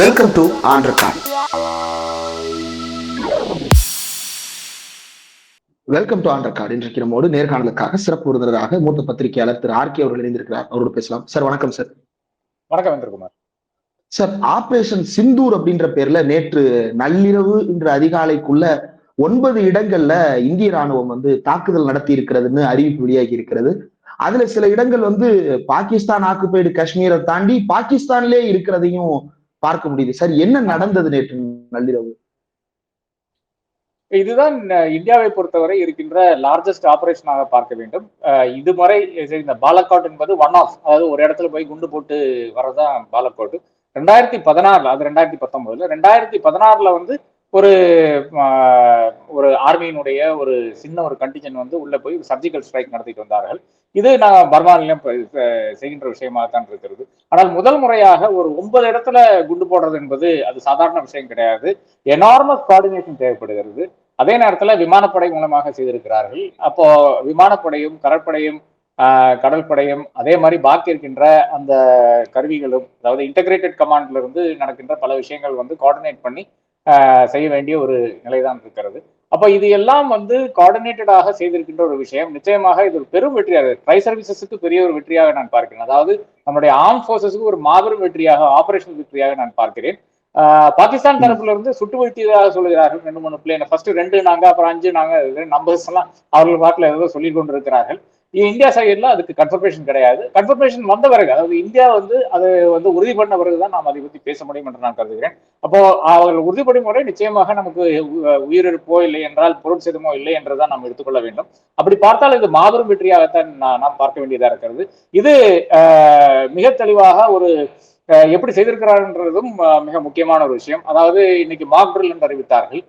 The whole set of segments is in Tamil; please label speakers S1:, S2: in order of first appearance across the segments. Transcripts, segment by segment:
S1: வெல்கம் டு ஆண்ட்ரகான் வெல்கம் டு ஆண்ட்ரகார்டு இன்றைக்கு நம்மோடு நேர்காணலுக்காக சிறப்பு விருந்தினராக மூத்த பத்திரிகையாளர் திரு ஆர்கே அவர்கள் இணைந்திருக்கிறார். அவரோடு பேசலாம். சார் வணக்கம் சார்.
S2: வணக்கம் வெந்திரகுமார்
S1: சார் ஆபரேஷன் சிந்தூர் அப்படின்ற பேர்ல நேற்று நள்ளிரவு இன்று அதிகாலைக்குள்ள ஒன்பது இடங்கள்ல இந்திய ராணுவம் வந்து தாக்குதல் நடத்தி இருக்கிறதுன்னு அறிவிப்பு வெளியாகி இருக்கிறது அதுல சில இடங்கள் வந்து பாகிஸ்தான் ஆக்குபைடு காஷ்மீரை தாண்டி பாகிஸ்தான்லயே இருக்கிறதையும் பார்க்க முடியுது. சார் என்ன நடந்தது நேற்று நள்ளிரவு?
S2: இதுதான் இந்தியாவை பொறுத்தவரை இருக்கின்ற லார்ஜஸ்ட் ஆபரேஷனாக பார்க்க வேண்டும். இதுவரை சரி, இந்த பாலக்காட் என்பது ஒன் ஆஃப் அதாவது ஒரு இடத்துல போய் குண்டு போட்டு வரதான் பாலக்காட் ரெண்டாயிரத்தி பதினாறுல அது ரெண்டாயிரத்தி பத்தொன்பதுல ரெண்டாயிரத்தி பதினாறுல வந்து ஒரு ஒரு ஆர்மியினுடைய ஒரு சின்ன ஒரு கண்டிஜன் வந்து உள்ள போய் சர்ஜிக்கல் ஸ்ட்ரைக் நடத்திட்டு வந்தார்கள். இது நான் பர்மானிலும் செய்கின்ற விஷயமாக தான் இருக்கிறது. ஆனால் முதல் முறையாக ஒரு ஒன்பது இடத்துல குண்டு போடுறது என்பது அது சாதாரண விஷயம் கிடையாது. எனார்மஸ் கோஆர்டினேஷன் தேவைப்படுகிறது. அதே நேரத்தில் விமானப்படை மூலமாக செய்திருக்கிறார்கள். அப்போ விமானப்படையும் கடற்படையும் கடற்படையும் அதே மாதிரி பாக்கி இருக்கின்ற அந்த கருவிகளும் அதாவது இன்டகிரேட்டட் கமாண்ட்ல இருந்து நடக்கின்ற பல விஷயங்கள் வந்து கோஆர்டினேட் பண்ணி செய்ய வேண்டிய ஒரு நிலைதான் இருக்கிறது. அப்ப இது எல்லாம் வந்து கோஆர்டினேட்டடாக செய்திருக்கின்ற ஒரு விஷயம். நிச்சயமாக இது ஒரு பெரும் வெற்றியாக ட்ரை சர்வீசஸுக்கு பெரிய ஒரு வெற்றியாக நான் பார்க்கிறேன். அதாவது நம்முடைய ஆர்ம் ஃபோர்ஸஸுக்கு ஒரு மாபெரும் வெற்றியாக ஆபரேஷன் வெற்றியாக நான் பார்க்கிறேன். பாகிஸ்தான் தரப்புல இருந்து சுட்டு வீழ்த்தியதாக சொல்லுகிறார்கள் ரெண்டு மூணு பிள்ளைங்க ஃபர்ஸ்ட் ரெண்டு நாங்க அப்புறம் அஞ்சு நாங்க நம்பர்ஸ் எல்லாம் அவர்கள் வாக்குல ஏதோ சொல்லி கொண்டிருக்கிறார்கள். இந்தியா சைடில் அதுக்கு கன்ஃபர்மேஷன் கிடையாது. கன்ஃபர்மேஷன் வந்த பிறகு அதாவது இந்தியா வந்து அதை வந்து உறுதி பண்ண பிறகு தான் நாம் அதை பத்தி பேச முடியும் என்று நான் கருதுகிறேன். அப்போ அவர்கள் உறுதிப்படும் முறை நிச்சயமாக நமக்கு உயிரிழப்போ இல்லை என்றால் பொருட்சேதமோ இல்லை என்றுதான் நாம் எடுத்துக்கொள்ள வேண்டும். அப்படி பார்த்தால் இது மாபெரும் வெற்றியாகத்தான் நா- நாம் பார்க்க வேண்டியதா இருக்கிறது. இது ஆஹ், மிக தெளிவாக ஒரு எப்படி செய்திருக்கிறார்ன்றதும் மிக முக்கியமான ஒரு விஷயம். அதாவது இன்னைக்கு மாக் ட்ரில் என்று அறிவித்தார்கள்.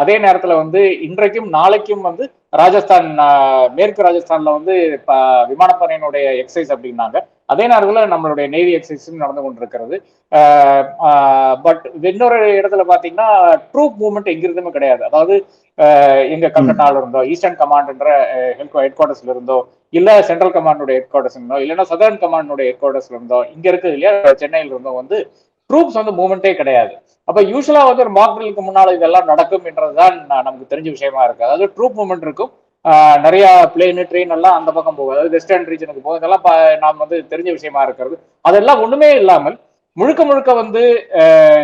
S2: அதே நேரத்துல வந்து இன்றைக்கும் நாளைக்கும் வந்து ராஜஸ்தான் மேற்கு ராஜஸ்தான்ல வந்து விமானப்படையினுடைய எக்ஸசைஸ் அப்படின்னாங்க. அதே நேரத்துல நம்மளுடைய நேவி எக்ஸசைஸும் நடந்து கொண்டிருக்கிறது. பட் இன்னொரு இடத்துல பாத்தீங்கன்னா ட்ரூப் மூவ்மெண்ட் எங்கிருந்துமே கிடையாது. அதாவது எங்க கல்கட்டால இருந்தோ ஈஸ்டர்ன் கமாண்ட்ன்ற ஹெட் குவார்டர்ஸ்ல இருந்தோ இல்ல சென்ட்ரல் கமாண்டோட ஹெட் குவார்டர்ஸ் இருந்தோ இல்லைன்னா சதர்ன் கமாண்டோட ஹெட் குவார்டர்ஸ்ல இருந்தோ இங்க இருக்குது இல்லையா சென்னையில இருந்தோ வந்து ட்ரூப்ஸ் வந்து மூவ்மெண்ட்டே கிடையாது. அப்ப யூஸ்வலா வந்து ஒரு மாக் ட்ரில்லுக்கு முன்னால இதெல்லாம் நடக்கும் என்றதுதான் நமக்கு தெரிஞ்ச விஷயமா இருக்கு. அதாவது ட்ரூப் மூவ்மெண்ட் இருக்கும் நிறைய பிளேனு ட்ரெயின் எல்லாம் அந்த பக்கம் போகும். அதாவது வெஸ்டர்ன் ரீஜனுக்கு போகும். இதெல்லாம் நாம் வந்து தெரிஞ்ச விஷயமா இருக்கிறது. அதெல்லாம் ஒண்ணுமே இல்லாமல் முழுக்க முழுக்க வந்து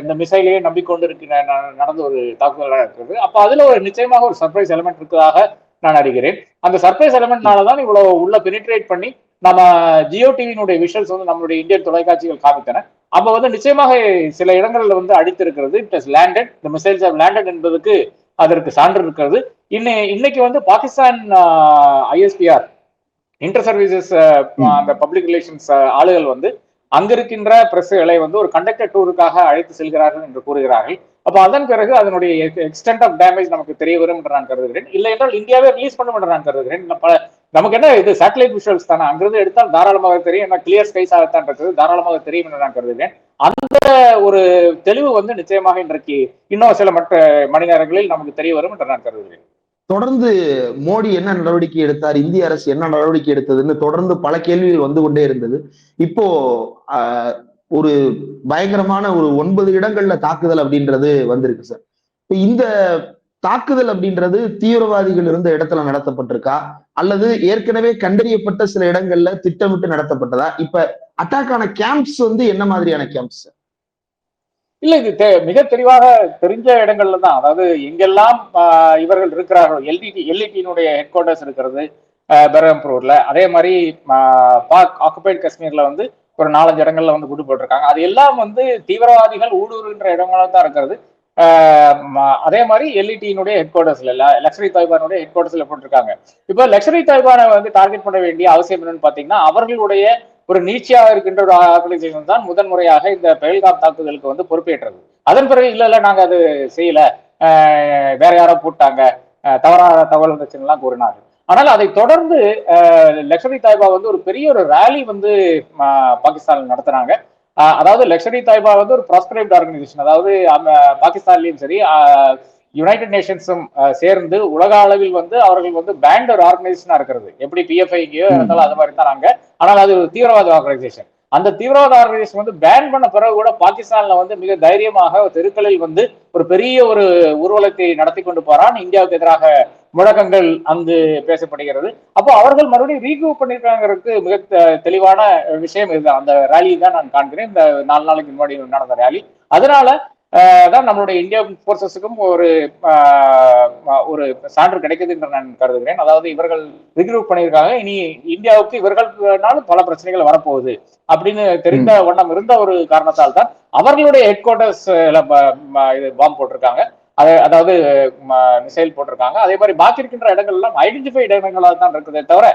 S2: இந்த மிசைலையே நம்பிக்கொண்டு இருக்கிற ந- நடந்த ஒரு தாக்குதலாக இருக்கிறது. அப்போ அதுல ஒரு நிச்சயமாக ஒரு சர்ப்ரைஸ் எலமெண்ட் இருக்கிறதாக நான் அறிகிறேன். அந்த சர்ப்ரைஸ் எலமெண்ட்னால தான் இவ்வளவு உள்ள பெனிட்ரேட் பண்ணி நம்ம ஜியோ டிவியினுடைய விஷுவல்ஸ் வந்து நம்மளுடைய இந்தியன் தொலைக்காட்சிகள் காமித்தன. அப்போ வந்து நிச்சயமாக சில இடங்கள்ல வந்து அடித்திருக்கிறது. இட் இஸ் லேண்டட் இந்த மிசைல்ஸ் ஆஃப் லேண்டட் என்பதுக்கு அதற்கு சான்று இருக்கிறது. இன்னை இன்னைக்கு வந்து பாகிஸ்தான் ஐஎஸ்பிஆர் இன்டர் சர்வீசஸ் அந்த பப்ளிக் ரிலேஷன்ஸ் ஆளுகள் வந்து அங்க இருக்கின்ற பிரஸ்களை வந்து ஒரு கண்டக்டர் டூருக்காக அழைத்து செல்கிறார்கள் என்று கூறுகிறார்கள். அப்போ அதன் பிறகு அதனுடைய எக்ஸ்டென்ட் ஆஃப் டேமேஜ் நமக்கு தெரிய வரும் என்று நான் கருதுகிறேன். இல்லை என்றால் இந்தியாவே ரிலீஸ் பண்ணும் என்று நான் கருதுகிறேன். பல- நமக்கு என்ன இது சேட்டலைட் விஷுவல்ஸ் தானே? அங்கிருந்து எடுத்தால் தாராளமாக தெரியும். என்ன கிளியர் ஸ்கைஸ் ஆகத்தான் இருக்குது. தாராளமாக தெரியும் என்று நான் கருதுகிறேன். அந்த ஒரு தெளிவு வந்து நிச்சயமாக இன்றைக்கு இன்னும் சில மற்ற மணி நேரங்களில் நமக்கு தெரிய வரும் என்று நான் கருதுகிறேன்.
S1: தொடர்ந்து மோடி என்ன நடவடிக்கை எடுத்தார் இந்திய அரசு என்ன நடவடிக்கை எடுத்ததுன்னு தொடர்ந்து பல கேள்விகள் வந்து கொண்டே இருந்தது. இப்போ ஒரு பயங்கரமான ஒரு ஒன்பது இடங்கள்ல தாக்குதல் அப்படின்றது வந்திருக்கு சார். இப்போ இந்த தாக்குதல் அப்படின்றது தீவிரவாதிகள் இருந்த இடத்துல நடத்தப்பட்டிருக்கா? அல்லது ஏற்கனவே கண்டறியப்பட்ட சில இடங்கள்ல திட்டமிட்டு நடத்தப்பட்டதா? இப்ப அட்டாக்கான கேம்ப்ஸ் வந்து என்ன மாதிரியான கேம்ப்ஸ் சார்?
S2: இல்ல இது தெ- மிக தெளிவாக தெரிஞ்ச இடங்கள்ல தான். அதாவது எங்கெல்லாம் இவர்கள் இருக்கிறார்கள் எல்டிடி எல்இடியினுடைய ஹெட் குவார்டர்ஸ் இருக்கிறது பெரம்பூர்ல அதே மாதிரி பாக் ஆக்குபைட் காஷ்மீர்ல வந்து ஒரு நாலஞ்சு இடங்கள்ல வந்து குண்டு போட்டிருக்காங்க. அது எல்லாம் வந்து தீவிரவாதிகள் ஊடுருகின்ற இடங்களா தான் இருக்கிறது. அதே மாதிரி எல்இடியினுடைய ஹெட் குவார்டர்ஸ்ல லக்ஷரி தாய்பானுடைய ஹெட் குவார்டர்ஸ்ல போட்டிருக்காங்க. இப்போ லக்ஷரி தாய்பானை வந்து டார்கெட் பண்ண வேண்டிய அவசியம் என்னன்னு பாத்தீங்கன்னா அவர்களுடைய ஒரு நீச்சியாக இருக்கின்ற ஒரு ஆர்கனைசேஷன் தான் முதன்முறையாக இந்த பெயல்காம் தாக்குதலுக்கு வந்து பொறுப்பேற்றது. அதன் பிறகு இல்லை இல்லை நாங்க அது செய்யல. வேற யாரோ போட்டாங்க. தவறான தகவல் வந்துச்சுன்னெலாம் கூறினார்கள். ஆனால் அதை தொடர்ந்து ஆஹ் லக்ஷரி தாய்பா வந்து ஒரு பெரிய ஒரு ரேலி வந்து பாகிஸ்தான் நடத்துனாங்க. நடத்துறாங்க அதாவது லக்ஷரி தாய்பா வந்து ஒரு ப்ராஸ்கிரைப்ட் ஆர்கனைசேஷன் அதாவது அந்த பாகிஸ்தான்லயும் சரி யுனைடெட் நேஷன்ஸும் சேர்ந்து உலக அளவில் வந்து அவர்கள் வந்து பேண்ட் ஒரு ஆர்கனைசேஷனா இருக்கிறது. எப்படி பிஎஃப்ஐ இருந்தாலும் அது மாதிரி தான் நாங்க ஆனால் அது ஒரு தீவிரவாத ஆர்கனைசேஷன் அந்த தீவிரவாத ஆர்கனைசேஷன் வந்து பேன் பண்ண பிறகு கூட பாகிஸ்தான்ல வந்து மிக தைரியமாக தெருக்களில் வந்து ஒரு பெரிய ஒரு ஊர்வலத்தை நடத்தி கொண்டு போறான். இந்தியாவுக்கு எதிராக முழக்கங்கள் அங்கு பேசப்படுகிறது. அப்போ அவர்கள் மறுபடியும் ரீக்ரூப் பண்ணிருக்காங்கிறதுக்கு மிக தெளிவான விஷயம் இதுதான். அந்த ரேலி தான் நான் காண்கிறேன். இந்த நாலு நாளைக்கு முன்னாடி நடந்த ரேலி அதனால தான் நம்மளுடைய இந்தியன் போர்சஸுக்கும் ஒரு ஒரு சான்று கிடைக்குது என்று நான் கருதுகிறேன். அதாவது இவர்கள் ரிக்ரூட் பண்ணியிருக்காங்க. இனி இந்தியாவுக்கு இவர்கள்னாலும் பல பிரச்சனைகள் வரப்போகுது அப்படின்னு தெரிந்த வண்ணம் இருந்த ஒரு காரணத்தால் தான் அவர்களுடைய ஹெட் குவார்டர்ஸ் இது பாம்பு போட்டிருக்காங்க. அது அதாவது மிசைல் போட்டிருக்காங்க. அதே மாதிரி பாக்கி இருக்கின்ற இடங்கள் எல்லாம் ஐடென்டிஃபைட் இடங்களாக தான் இருக்குதே தவிர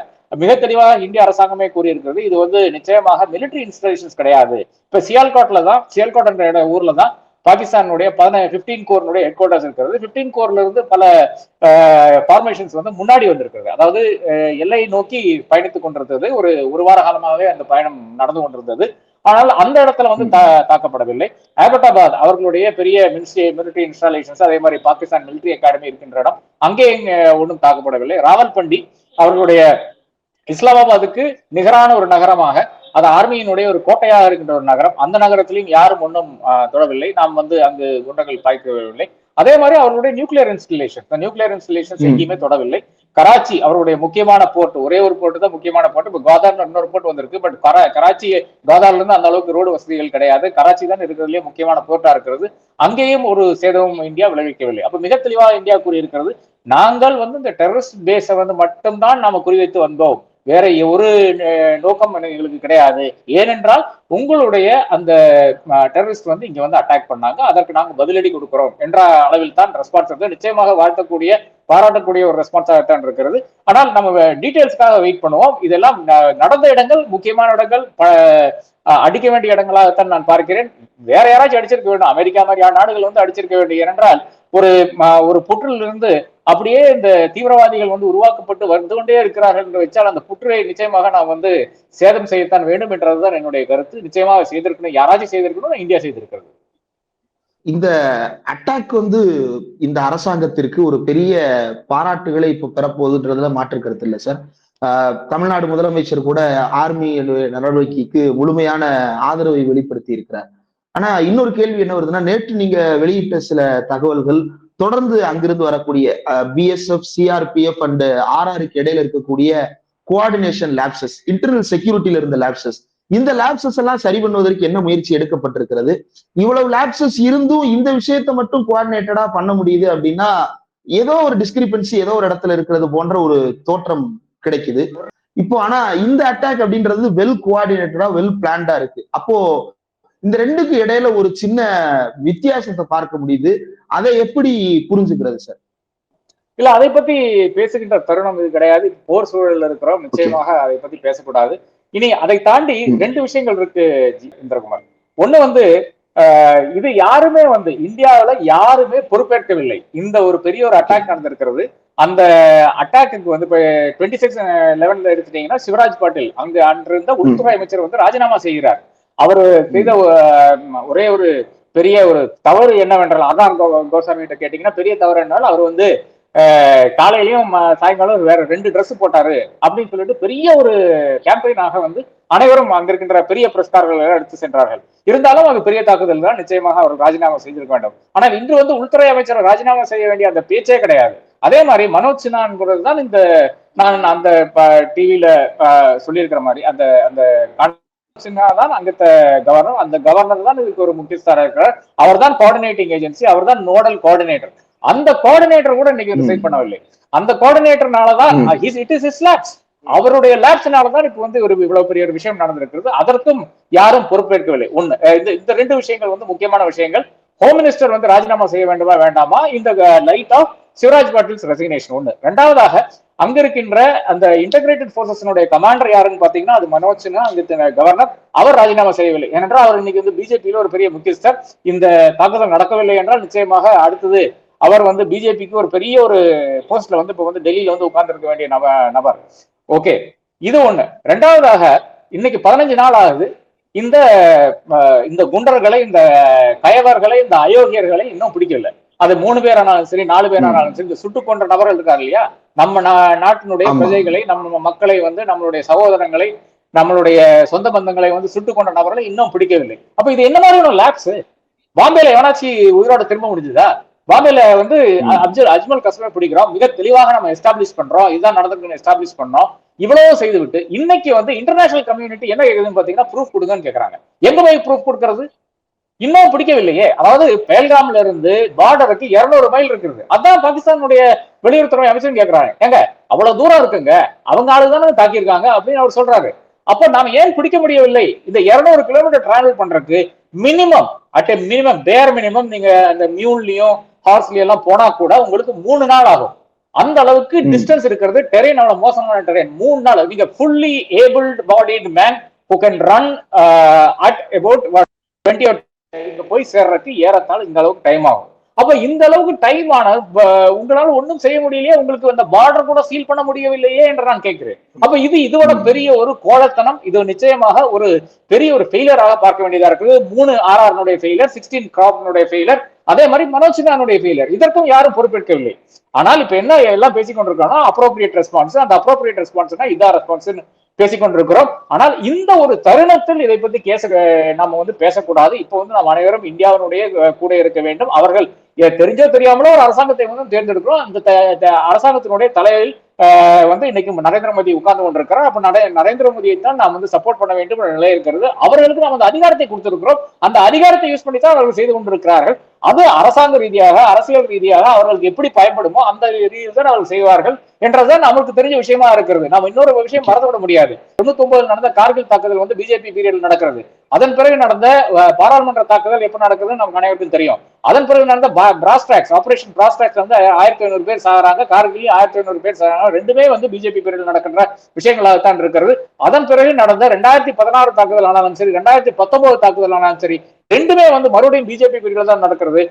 S2: மிக தெளிவாக இந்திய அரசாங்கமே கூறியிருக்கிறது. இது வந்து நிச்சயமாக மிலிட்டரி இன்ஸ்டாலேஷன்ஸ் கிடையாது. இப்ப சியால்காட்ல தான் சியால்காட் என்ற ஊர்ல தான் பாகிஸ்தானுடைய பதின பிப்டீன் கோர்னுடைய ஹெட் குவார்டர்ஸ் இருக்கிறது. பிப்டீன் கோர்ல இருந்து பல ஃபார்மேஷன்ஸ் வந்து முன்னாடி வந்திருக்கிறது. அதாவது எல்லை நோக்கி பயணித்துக் கொண்டிருந்தது. ஒரு ஒரு வார காலமாகவே அந்த பயணம் நடந்து கொண்டிருந்தது. ஆனால் அந்த இடத்துல வந்து தா- தாக்கப்படவில்லை. ஆபட்டாபாத் அவர்களுடைய பெரிய மினிஸ்ட்ரி மிலிட்டரி இன்ஸ்டாலேஷன்ஸ் அதே மாதிரி பாகிஸ்தான் மிலிட்டரி அகாடமி இருக்கின்ற இடம் அங்கே ஒன்றும் தாக்கப்படவில்லை. ராவல்பண்டி அவர்களுடைய இஸ்லாமாபாத்துக்கு நிகரான ஒரு நகரமாக அது ஆர்மியினுடைய ஒரு கோட்டையாக இருக்கின்ற ஒரு நகரம். அந்த நகரத்திலையும் யாரும் ஒன்றும் தொடவில்லை. நாம் வந்து அங்கு குண்டங்கள் பாய்க்கவில்லை. அதே மாதிரி அவர்களுடைய நியூக்ளியர் இன்ஸ்டலேஷன் நியூக்ளியர் இன்ஸ்டலேஷன்ஸ்
S1: ம்.
S2: எங்கேயுமே தொடவில்லை. கராச்சி அவருடைய முக்கியமான போர்ட் ஒரே ஒரு போர்ட் தான் முக்கியமான போர்ட் இப்போ கோதார்னு இன்னொரு போர்ட் வந்திருக்கு. பட் கராச்சி கோதார்ல இருந்து அந்த அளவுக்கு ரோடு வசதிகள் கிடையாது. கராச்சி தான் இருக்கிறதுலே முக்கியமான போர்ட்டா இருக்கிறது. அங்கேயும் ஒரு சேதமும் இந்தியா விளைவிக்கவில்லை. அப்ப மிக தெளிவாக இந்தியா கூறியிருக்கிறது நாங்கள் வந்து இந்த டெரரிஸ்ட் பேஸை வந்து மட்டும்தான் நாம குறிவைத்து வந்தோம். வேற ஒரு நோக்கம் எங்களுக்கு கிடையாது. ஏனென்றால் உங்களுடைய அந்த டெரரிஸ்ட் வந்து இங்க வந்து அட்டாக் பண்ணாங்க. அதற்கு நாங்கள் பதிலடி கொடுக்கிறோம் என்ற அளவில் தான் ரெஸ்பான்ஸ் இருக்கு. நிச்சயமாக வாழ்த்தக்கூடிய பாராட்டக்கூடிய ஒரு ரெஸ்பான்ஸாகத்தான் இருக்கிறது. ஆனால் நம்ம டீட்டெயில்ஸ்க்காக வெயிட் பண்ணுவோம். இதெல்லாம் ந- நடந்த இடங்கள் முக்கியமான இடங்கள் ப- அடிக்க வேண்டிய இடங்களாகத்தான் நான் பார்க்கிறேன். வேற யாராச்சும் அடிச்சிருக்க வேண்டும். அமெரிக்கா மாதிரியான நாடுகள் வந்து அடிச்சிருக்க வேண்டும் ஏனென்றால் ஒரு ஒரு புற்றிலிருந்து அப்படியே இந்த தீவிரவாதிகள் வந்து உருவாக்கப்பட்டு வந்து கொண்டே இருக்கிறார்கள் என்று வச்சால் அந்த புற்றை நிச்சயமாக நாம் வந்து சேதம் செய்யத்தான் வேண்டும் என்றதுதான் என்னுடைய கருத்து. நிச்சயமாக செய்திருக்கணும் யாராச்சும் செய்திருக்கணும் இந்தியா செய்திருக்கிறது.
S1: இந்த அட்டாக் வந்து இந்த அரசாங்கத்திற்கு ஒரு பெரிய பாராட்டுகளை இப்ப பெறப்போகுதுன்றதுல மாற்று கருத்து இல்லை சார் ஆஹ் தமிழ்நாடு முதலமைச்சர் கூட ஆர்மி நடவடிக்கைக்கு முழுமையான ஆதரவை வெளிப்படுத்தி இருக்கிறார். ஆனா இன்னொரு கேள்வி என்ன வருதுன்னா நேற்று நீங்க வெளியிட்ட சில தகவல்கள் தொடர்ந்து அங்கிருந்து வரக்கூடிய பிஎஸ்எஃப் சிஆர்பிஎஃப் அண்ட் ஆர்ஆருக்கு இடையில இருக்கக்கூடிய கோஆர்டினேஷன் லேப்சஸ் இன்டர்னல் செக்யூரிட்டியில இருந்த லேப்சஸ் இந்த லேப்சஸ் எல்லாம் சரி பண்ணுவதற்கு என்ன முயற்சி எடுக்கப்பட்டிருக்கிறது? இவ்வளவு லேப்சஸ் இருந்தும் இந்த விஷயத்தை மட்டும் கோஆர்டினேட்டடா பண்ண முடியுது அப்படின்னா ஏதோ ஒரு டிஸ்கிரிபன்சி ஏதோ ஒரு இடத்துல இருக்கிறது போன்ற ஒரு தோற்றம் கிடைக்குது. இப்போ ஆனா இந்த அட்டாக் அப்படின்றது வெல் கோஆர்டினேட்டடா வெல் பிளான்டா இருக்கு. அப்போ இந்த ரெண்டுக்கு இடையில ஒரு சின்ன வித்தியாசத்தை பார்க்க முடியுது. அதை எப்படி புரிஞ்சுக்கிறது சார்
S2: இல்ல அதை பத்தி பேசுகின்ற தருணம் இது கிடையாது. போர் சூழல்ல இருக்கிறோம். நிச்சயமாக அதை பத்தி பேசக்கூடாது. இனி அதை தாண்டி. ரெண்டு விஷயங்கள் இருக்கு. இந்திரகுமார். ஒண்ணு வந்து இது யாருமே வந்து இந்தியாவுல யாருமே பொறுப்பேற்கவில்லை. இந்த ஒரு பெரிய ஒரு அட்டாக் நடந்திருக்கிறது. அந்த அட்டாக்குக்கு வந்து இப்ப டுவெண்ட்டி சிக்ஸ் லெவன்ல எடுத்துட்டீங்கன்னா சிவராஜ் பாட்டீல் அங்க அன்றிருந்த உள்துறை அமைச்சர் வந்து ராஜினாமா செய்கிறார். அவர் செய்த ஒரே ஒரு பெரிய ஒரு தவறு என்னவென்றால் அதான் கோசாமி கிட்ட கேட்டீங்கன்னா பெரிய தவறு என்றால் அவர் வந்து காலையிலயும் சாயங்காலம் வேற ரெண்டு ட்ரெஸ் போட்டாரு அப்படின்னு சொல்லிட்டு பெரிய ஒரு கேம்பெயினாக வந்து அனைவரும் அங்க இருக்கின்ற பெரிய பிரஸ்காரர்கள் எடுத்து சென்றார்கள். இருந்தாலும் அது பெரிய தாக்குதல் தான். நிச்சயமாக அவர் ராஜினாமா செய்திருக்க வேண்டும். ஆனால் இன்று வந்து உள்துறை அமைச்சர் ராஜினாமா செய்ய வேண்டிய அந்த பேச்சே கிடையாது. அதே மாதிரி மனோஜ் சின்னான்றது தான் இந்த நான் அந்த டிவியில சொல்லியிருக்கிற மாதிரி அந்த அந்த சின்ஹா தான் அங்கத்த கவர்னர் அந்த கவர்னர் தான் இதுக்கு ஒரு முக்கியஸ்தராக இருக்கிறார் அவர் தான் கோஆர்டினேட்டிங் ஏஜென்சி அவர் தான் நோடல் கோஆர்டினேட்டர் அந்த கோஆர்டினேட்டர் கூட இன்னைக்கு. ரிசைன் பண்ணவில்லை. அந்த கோஆர்டினேட்டர்னால தான்
S1: ம்.
S2: இட் இஸ் இஸ் லேப்ஸ் அவருடைய லேப்ஸ்னால தான் இப்ப வந்து ஒரு இவ்வளவு பெரிய ஒரு விஷயம் நடந்திருக்கிறது. அதற்கும் யாரும் பொறுப்பேற்கவில்லை. ஒண்ணு இந்த இந்த ரெண்டு விஷயங்கள் வந்து முக்கியமான விஷயங்கள். ஹோம் மினிஸ்டர் வந்து ராஜினாமா செய்ய வேண்டுமா வேண்டாமா? இந்த light of Shivraj Patil's resignation ஒண்ணு. ரெண்டாவதாக அங்க இருக்கின்ற அந்த இன்டகிரேட்டட் போர்சஸினுடைய கமாண்டர் யாருன்னு பாத்தீங்கன்னா அது மனோஜ் சின்ஹா அங்க கவர்னர் அவர் ராஜினாமா செய்யவில்லை. ஏனென்றால் அவர் இன்னைக்கு வந்து பிஜேபியில ஒரு பெரிய முக்கியஸ்தர். இந்த தாக்குதல் நடக்கவில்லை என்றால் நிச்சயமாக அடுத்தது அவர் வந்து பிஜேபிக்கு ஒரு பெரிய ஒரு போஸ்ட்ல வந்து இப்ப வந்து டெல்லியில வந்து உட்கார்ந்து இருக்க வேண்டிய நப நபர். ஓகே இது ஒண்ணு. ரெண்டாவதாக இன்னைக்கு பதினஞ்சு நாள் ஆகுது. இந்த இந்த குண்டர்களை இந்த கயவர்களை இந்த அயோக்கியர்களை இன்னும் பிடிக்கல. அது மூணு பேரானாலும் சரி நாலு பேரானாலும் சரி இந்த சுட்டு கொன்ற நபர்கள் இருக்காரு இல்லையா? நம்ம நா- நாட்டினுடைய. பிரஜைகளை நம்ம மக்களை வந்து நம்மளுடைய சகோதரங்களை நம்மளுடைய சொந்த பந்தங்களை வந்து சுட்டு கொண்ட நபர்களை இன்னும் பிடிக்கவில்லை. அப்ப இது என்ன மாதிரியான லேப்ஸ் பாம்பேல எவனாச்சு உயிரோட திரும்ப முடிஞ்சுதா? பாம்பேல வந்து. அப்ஜல் அஜ்மல் கஸ்மே பிடிக்கிறோம். மிக தெளிவாக நம்ம எஸ்டாப்ளிஷ் பண்றோம். இதுதான் நடந்திருக்குன்னு எஸ்டாப்ளிஷ் பண்ணோம். இவ்வளவு செய்துவிட்டு இன்னைக்கு வந்து இன்டர்நேஷனல் கம்யூனிட்டி என்ன கேக்குதுன்னு பாத்தீங்கன்னா ப்ரூஃப் கொடுங்கன்னு கேக்குறாங்க. எங்க போய் ப்ரூஃப் கொடுக்கறது? இன்னும் பிடிக்கவில்லையே. அதாவது பேல்காம்ல இருந்து பார்டருக்கு 200 மைல் இருக்குது. அதான் பாகிஸ்தானுடைய வெளியுறவுத்துறை அமைச்சர் கேக்குறாங்க. ஏங்க அவ்வளவு தூரம் இருக்குங்க. அவங்க ஆளு தானே தாக்கியிருக்காங்க அப்படின்னு அவர் சொல்றாரு. அப்ப நாம ஏன் பிடிக்க முடியவில்லை? இந்த 200 கிலோமீட்டர் டிராவல் பண்றதுக்கு மினிமம் அட் மினிமம் பேர் மினிமம் நீங்க அந்த மியூன்லயும் ஹார்ஸ்லயும் எல்லாம் போனா கூட உங்களுக்கு மூணு நாள் ஆகும். அந்த அளவுக்கு. டிஸ்டன்ஸ் இருக்கிறது டெரெயின் அவ்வளவு மோசமான டெரெயின் மூணு நாள். நீங்க fully abled bodied man who can run at about twenty இங்க போய் சேர்றதுக்கு ஏறத்தாழ இந்த அளவுக்கு டைம் ஆகும். அப்ப இந்த அளவுக்கு டைம் ஆன உங்களால ஒண்ணும் செய்ய முடியலையே உங்களுக்கு அந்த பார்டர் கூட சீல் பண்ண முடியவில்லையே என்று நான் கேட்கிறேன். அப்ப இது இதோட பெரிய ஒரு கோழத்தனம் இது நிச்சயமாக ஒரு பெரிய ஒரு ஃபெயிலியராக பார்க்க வேண்டியதா இருக்குது. மூணு ஆர்ஆர்னுடைய ஃபெயிலியர் சிக்ஸ்டீன் கிராப்னுடைய ஃபெயிலியர் அதே மாதிரி மனோஜ் சின்ஹானுடைய ஃபெயிலியர் இதற்கும் யாரும் பொறுப்பேற்கவில்லை. ஆனால் இப்ப என்ன எல்லாம் பேசிக்கொண்டிருக்கோம்னா அப்ரோப்ரியேட் ரெஸ்பான்ஸ் அந்த அப்ரோப்ரியேட் ரெஸ்பான்ஸ்னா இதா ரெஸ்பான்ஸ் பேசிக்கொண்டிருக்கிறோம். ஆனால் இந்த ஒரு தருணத்தில் இதை பத்தி கேச நம்ம வந்து பேசக்கூடாது. இப்போ வந்து நாம் அனைவரும் இந்தியாவினுடைய கூட இருக்க வேண்டும். அவர்கள் தெரிஞ்சோ தெரியாமலோ ஒரு அரசாங்கத்தை வந்து தேர்ந்தெடுக்கிறோம். அந்த அரசாங்கத்தினுடைய தலையில் அஹ், வந்து இன்னைக்கு நரேந்திர மோடி உட்கார்ந்து கொண்டிருக்கிறார். அப்ப நரேந்திர மோடியை தான் நாம் வந்து சப்போர்ட் பண்ண வேண்டும் என்ற நிலை இருக்கிறது. அவர்களுக்கு நாம் அந்த அதிகாரத்தை கொடுத்திருக்கிறோம். அந்த அதிகாரத்தை யூஸ் பண்ணி தான் அவர்கள் செய்து கொண்டிருக்கிறார்கள். அது அரசாங்க ரீதியாக அரசியல் ரீதியாக அவர்களுக்கு எப்படி பயன்படுமோ அந்த ரீதியில் தான் அவர்கள் செய்வார்கள் என்றதுதான் நமக்கு தெரிஞ்ச விஷயமா இருக்கிறது. நம்ம இன்னொரு விஷயம் மறந்துவிட முடியாது. தொண்ணூத்தி ஒன்பதுல நடந்த கார்கில் தாக்குதல் வந்து பிஜேபி பீரியட்ல நடக்கிறது. அதன் பிறகு நடந்த பாராளுமன்ற தாக்குதல் எப்ப நடக்குதுன்னு நமக்கு அனைவருக்கும் தெரியும். அதன் பிறகு நடந்த brass tacks operation brass tacks வந்து ஆயிரத்தி ஐநூறு பேர் சாகுறாங்க கார்கில் ஆயிரத்தி ஐநூறு பேர் சாகுறாங்க ரெண்டுமே வந்து பிஜேபி பீரியட்ல நடக்கின்ற விஷயங்களாகத்தான் இருக்கிறது. அதன் பிறகு நடந்த ரெண்டாயிரத்தி பதினாறு தாக்குதல் ஆனாலும் சரி ரெண்டாயிரத்தி பத்தொன்பது தாக்குதல் ஆனாலும் சரி ரெண்டுமே வந்து மறுபடியும் பிஜேபி பீரியட்ல தான் நடக்கிறது.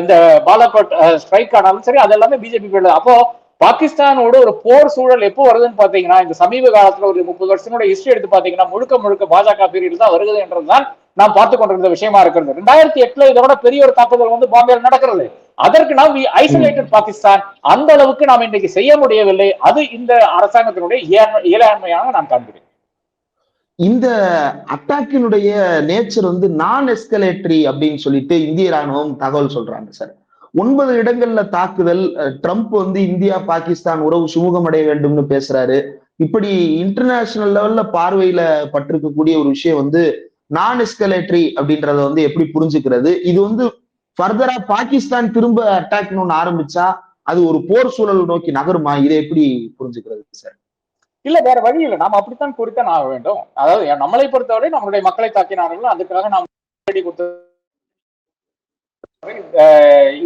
S2: இந்த பாலாகோட் ஸ்ட்ரைக் ஆனாலும் சரி அது எல்லாமே பிஜேபி பீரியட் அப்போ பாகிஸ்தானோட ஒரு போர் சூழல் எப்போ வருதுன்னு பாத்தீங்கன்னா இந்த சமீப காலத்துல ஒரு முப்பது வருஷத்தோட ஹிஸ்டரி எடுத்து பாத்தீங்கன்னா முழுக்க முழுக்க பாஜக பீரியட் தான் வருது என்றதுதான் நாம் பார்த்து கொண்டிருந்த விஷயமா இருக்கிறது. ரெண்டாயிரத்தி எட்டுல இதோட பெரிய ஒரு தாக்குதல் வந்து பாம்பேல நடக்கிறது. அதற்கு நாம் ஐசோலேட்டட் பாகிஸ்தான். அந்த அளவுக்கு நாம் இன்றைக்கு செய்ய முடியவில்லை. அது இந்த அரசாங்கத்தினுடைய இயலாண்மையாக நான் காண்கிறேன்.
S1: இந்த அட்டாக்கினுடைய நேச்சர் வந்து நான் எஸ்கலேட்டரி அப்படின்னு சொல்லிட்டு இந்திய ராணுவம் தகவல் சொல்றாங்க சார். ஒன்பது இடங்கள்ல தாக்குதல் ட்ரம்ப் வந்து இந்தியா பாகிஸ்தான் உறவு சுமூகமடைய வேண்டும்னு பேசுறாரு. இப்படி இன்டர்நேஷனல் லெவல்ல பார்வையில பட்டிருக்கக்கூடிய ஒரு விஷயம் வந்து நான் எஸ்கலேட்டரி அப்படின்றத வந்து எப்படி புரிஞ்சுக்கிறது? இது வந்து ஃபர்தரா பாகிஸ்தான் திரும்ப அட்டாக்னு ஒன்று ஆரம்பிச்சா அது ஒரு போர் சூழல் நோக்கி நகருமா? இதை எப்படி புரிஞ்சுக்கிறது சார்?
S2: இல்ல வேற வழி இல்ல. நாம அப்படித்தான் குறித்தான் ஆக வேண்டும். அதாவது நம்மளை பொறுத்தவரை நம்மளுடைய மக்களை தாக்கினார்கள் அதுக்காக நாம்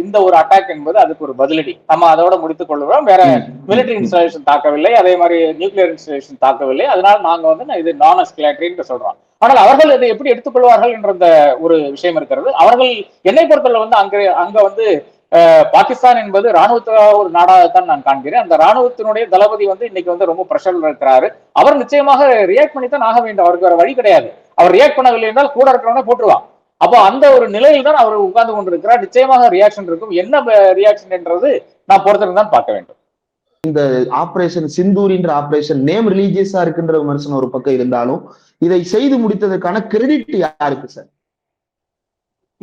S2: இந்த ஒரு அட்டாக் என்பது அதுக்கு ஒரு பதிலடி. நம்ம அதோட முடித்துக் கொள்கிறோம். வேற மிலிட்டரி இன்ஸ்டாலேஷன் தாக்கவில்லை. அதே மாதிரி நியூக்ளியர் இன்ஸ்டாலேஷன் தாக்கவில்லை. அதனால நாங்க வந்து இது நான் எஸ்கலேட்டரின்னு சொல்றோம். ஆனால் அவர்கள் இதை எப்படி எடுத்துக்கொள்வார்கள் என்ற ஒரு விஷயம் இருக்கிறது. அவர்கள் என்னை பொறுத்தவரை வந்து அங்க அங்க வந்து பாகிஸ்தான் என்பது ராணுவத்த ஒரு நாடாக தான் நான் காண்கிறேன். அந்த ராணுவத்தினுடைய தளபதி வந்து இன்னைக்கு வந்து ரொம்ப பிரஷர்ல இருக்கிறாரு. அவர் நிச்சயமாக ரியாக்ட் பண்ணி தான் ஆக வேண்டும். அவருக்கு வேற வழி கிடையாது. அவர் ரியாக்ட் பண்ணவில்லை என்றால் கூட இருக்கிறவன போட்டுருவான். அப்போ அந்த ஒரு நிலையில் தான் அவர் உட்கார்ந்து கொண்டிருக்கிறார். நிச்சயமாக ரியாக்ஷன் இருக்கும். என்ன ரியாக்ஷன் என்றது நான் பொறுத்தவரை தான் பார்க்க வேண்டும்.
S1: இந்த ஆபரேஷன் சிந்தூரின்ற ஆபரேஷன் நேம் ரிலீஜியஸா இருக்குன்ற விமர்சனம் ஒரு பக்கம் இருந்தாலும் இதை செய்து முடித்ததற்கான கிரெடிட் யாருக்கு சார்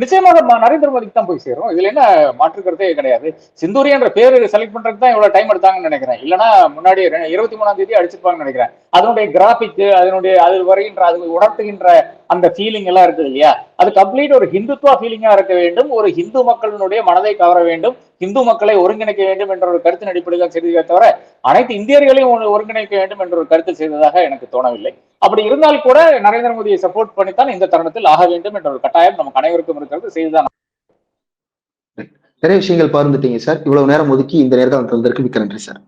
S2: நிச்சயமாக நரேந்திர மோடிக்கு தான் போய் சேரும். இதுல என்ன மாற்றுக்கிறதே கிடையாது. சிந்தூரி என்ற பேர் செலக்ட் பண்றதுக்கு தான் இவ்வளவு டைம் எடுத்தாங்கன்னு நினைக்கிறேன். இல்லைன்னா முன்னாடி இருபத்தி மூணாம் தேதி அடிச்சிருப்பாங்கன்னு நினைக்கிறேன். அதனுடைய கிராபிக் அதனுடைய அது வருகின்ற அது உணர்த்துகின்ற அந்த ஃபீலிங் எல்லாம் இருக்குது இல்லையா? அது கம்ப்ளீட் ஒரு ஹிந்துத்துவா ஃபீலிங்கா இருக்க வேண்டும். ஒரு ஹிந்து மக்களினுடைய மனதை கவர வேண்டும். ஹிந்து மக்களை ஒருங்கிணைக்க வேண்டும் என்ற ஒரு கருத்தின் அடிப்படையில் செய்ததை தவிர அனைத்து இந்தியர்களையும் ஒருங்கிணைக்க வேண்டும் என்ற ஒரு கருத்து செய்ததாக எனக்கு தோணவில்லை. அப்படி இருந்தால் கூட நரேந்திர மோடியை சப்போர்ட் பண்ணித்தான் இந்த தருணத்தில் ஆக வேண்டும் என்ற ஒரு கட்டாயம் நமக்கு அனைவருக்கும் இருக்கிறது. செய்துதான்
S1: நிறைய விஷயங்கள் பகிர்ந்துட்டீங்க சார். இவ்வளவு நேரம் ஒதுக்கி இந்த நேரத்தில் வந்ததற்கு மிக்க நன்றி சார்.